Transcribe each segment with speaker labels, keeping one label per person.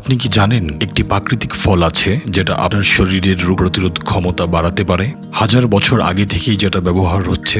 Speaker 1: আপনি কি জানেন একটি প্রাকৃতিক ফল আছে যেটা আপনার শরীরের রোগ প্রতিরোধ ক্ষমতা বাড়াতে পারে? হাজার বছর আগে থেকেই যেটা ব্যবহার হচ্ছে,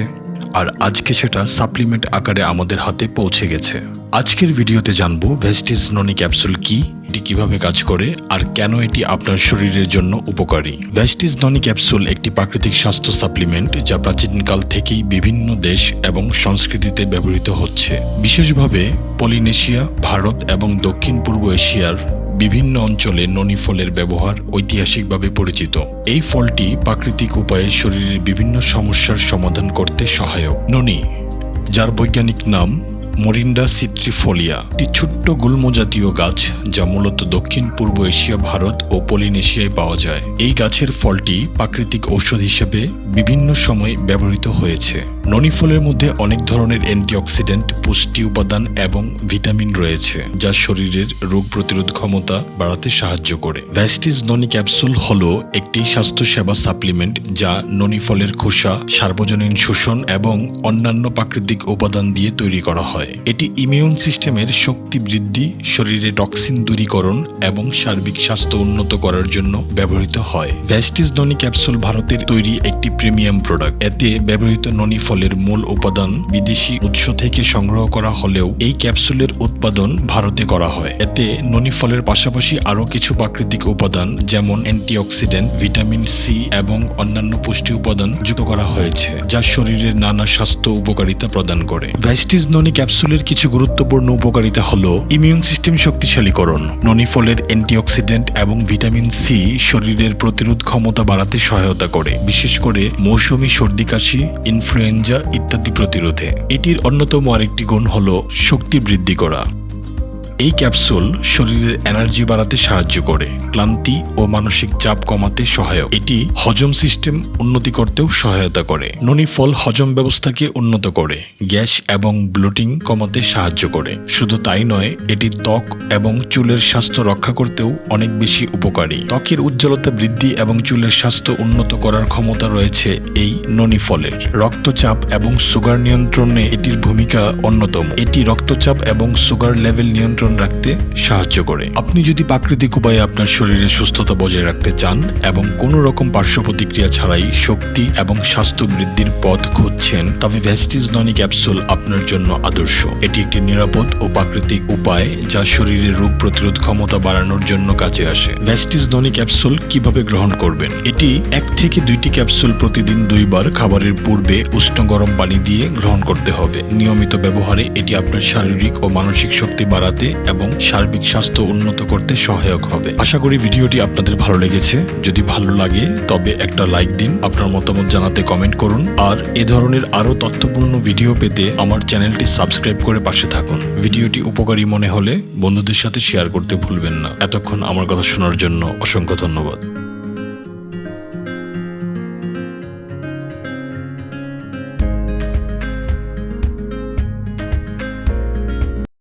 Speaker 1: আর আজকে সেটা সাপ্লিমেন্ট আকারে আমাদের হাতে পৌঁছে গেছে। আজকের ভিডিওতে জানব ভেস্টিস ননি ক্যাপসুল কি, এটি কীভাবে কাজ করে, আর কেন এটি আপনার শরীরের জন্য উপকারী? ভেস্টিস ননি ক্যাপসুল একটি প্রাকৃতিক স্বাস্থ্য সাপ্লিমেন্ট যা প্রাচীনকাল থেকেই বিভিন্ন দেশ এবং সংস্কৃতিতে ব্যবহৃত হচ্ছে। বিশেষভাবে পলিনেশিয়া, ভারত এবং দক্ষিণ পূর্ব এশিয়ার বিভিন্ন অঞ্চলে ননি ফলের ব্যবহার ঐতিহাসিকভাবে পরিচিত। এই ফলটি প্রাকৃতিক উপায়ে শরীরের বিভিন্ন সমস্যার সমাধান করতে সহায়ক। ননি, যার বৈজ্ঞানিক নাম মরিন্ডা সিট্রিফোলিয়া। একটি ছোট্ট গুল্ম জাতীয় গাছ যা মূলত দক্ষিণ পূর্ব এশিয়া, ভারত ও পলিনেশিয়ায় পাওয়া যায়। এই গাছের ফলটি প্রাকৃতিক ঔষধ হিসেবে বিভিন্ন সময় ব্যবহৃত হয়েছে। ননি ফলের মধ্যে অনেক ধরনের অ্যান্টিঅক্সিডেন্ট, পুষ্টি উপাদান এবং ভিটামিন রয়েছে, যা শরীরের রোগ প্রতিরোধ ক্ষমতা বাড়াতে সাহায্য করে। ভ্যাস্টিস ননি ক্যাপসুল হল একটি স্বাস্থ্যসেবা সাপ্লিমেন্ট যা ননি ফলের খোসা, সার্বজনীন শোষণ এবং অন্যান্য প্রাকৃতিক উপাদান দিয়ে তৈরি করা হয়। এটি ইমিউন সিস্টেমের শক্তি বৃদ্ধি, শরীরে টক্সিন দূরীকরণ এবং সার্বিক স্বাস্থ্য উন্নত করার জন্য ব্যবহৃত হয়। ভ্যাস্টিস ননি ক্যাপসুল ভারতের তৈরি একটি প্রিমিয়াম প্রোডাক্ট। এতে ব্যবহৃত ননি ফলের মূল উপাদান বিদেশি উৎস থেকে সংগ্রহ করা হলেও এই ক্যাপসুলের উৎপাদন ভারতে করা হয়। এতে ননি ফলের পাশাপাশি আরও কিছু প্রাকৃতিক উপাদান যেমন অ্যান্টিঅক্সিডেন্ট, ভিটামিন সি এবং অন্যান্য পুষ্টি উপাদান যুক্ত করা হয়েছে, যা শরীরের নানা স্বাস্থ্য উপকারিতা প্রদান করে। ভ্যাস্টিস ননি ক্যাপসুলের কিছু গুরুত্বপূর্ণ উপকারিতা হল ইমিউন সিস্টেম শক্তিশালীকরণ। ননি ফলের অ্যান্টিঅক্সিডেন্ট এবং ভিটামিন সি শরীরের প্রতিরোধ ক্ষমতা বাড়াতে সহায়তা করে, বিশেষ করে মৌসুমী সর্দি কাশি, ইনফ্লুয়েঞ্জা ইত্যাদি প্রতিরোধে। এটির অন্যতম আরেকটি গুণ হল শক্তি বৃদ্ধি করা। এই ক্যাপসুল শরীরের এনার্জি বাড়াতে সাহায্য করে, ক্লান্তি ও মানসিক চাপ কমাতে সহায়ক। এটি হজম সিস্টেম উন্নতি করতেও সহায়তা করে। ননি ফল হজম ব্যবস্থাকে উন্নত করে, গ্যাস এবং ব্লোটিং কমাতে সাহায্য করে। শুধু তাই নয়, এটি ত্বক এবং চুলের স্বাস্থ্য রক্ষা করতেও অনেক বেশি উপকারী। ত্বকের উজ্জ্বলতা বৃদ্ধি এবং চুলের স্বাস্থ্য উন্নত করার ক্ষমতা রয়েছে এই ননি ফলের রক্তচাপ এবং সুগার নিয়ন্ত্রণে এটির ভূমিকা অন্যতম। এটি রক্তচাপ এবং সুগার লেভেল নিয়ন্ত্রণ রাখতে সাহায্য করে। আপনি যদি প্রাকৃতিক উপায়ে আপনার শরীরের সুস্থতা বজায় রাখতে চান এবং কোনো রকম পার্শ্ব প্রতিক্রিয়া ছাড়াই শক্তি এবং স্বাস্থ্য বৃদ্ধির পথ খুঁজছেন, তবে ভ্যাস্টিস ননি ক্যাপসুল আপনার জন্য আদর্শ। এটি একটি নিরাপদ ও প্রাকৃতিক উপায় যা শরীরের রোগ প্রতিরোধ ক্ষমতা বাড়ানোর জন্য কাজে আসে। ভ্যাস্টিস ননি ক্যাপসুল কীভাবে গ্রহণ করবেন? এটি এক থেকে দুইটি ক্যাপসুল প্রতিদিন দুইবার খাবারের পূর্বে উষ্ণ গরম পানি দিয়ে গ্রহণ করতে হবে। নিয়মিত ব্যবহারে এটি আপনার শারীরিক ও মানসিক শক্তি বাড়াতে এবং সার্বিক স্বাস্থ্য উন্নত করতে সহায়ক হবে। আশা করি ভিডিওটি আপনাদের ভালো লেগেছে। যদি ভালো লাগে, তবে একটা লাইক দিন, আপনার মতামত জানাতে কমেন্ট করুন, আর এ ধরনের আরও তথ্যপূর্ণ ভিডিও পেতে আমার চ্যানেলটি সাবস্ক্রাইব করে পাশে থাকুন। ভিডিওটি উপকারী মনে হলে বন্ধুদের সাথে শেয়ার করতে ভুলবেন না। এতক্ষণ আমার কথা শোনার জন্য অসংখ্য ধন্যবাদ।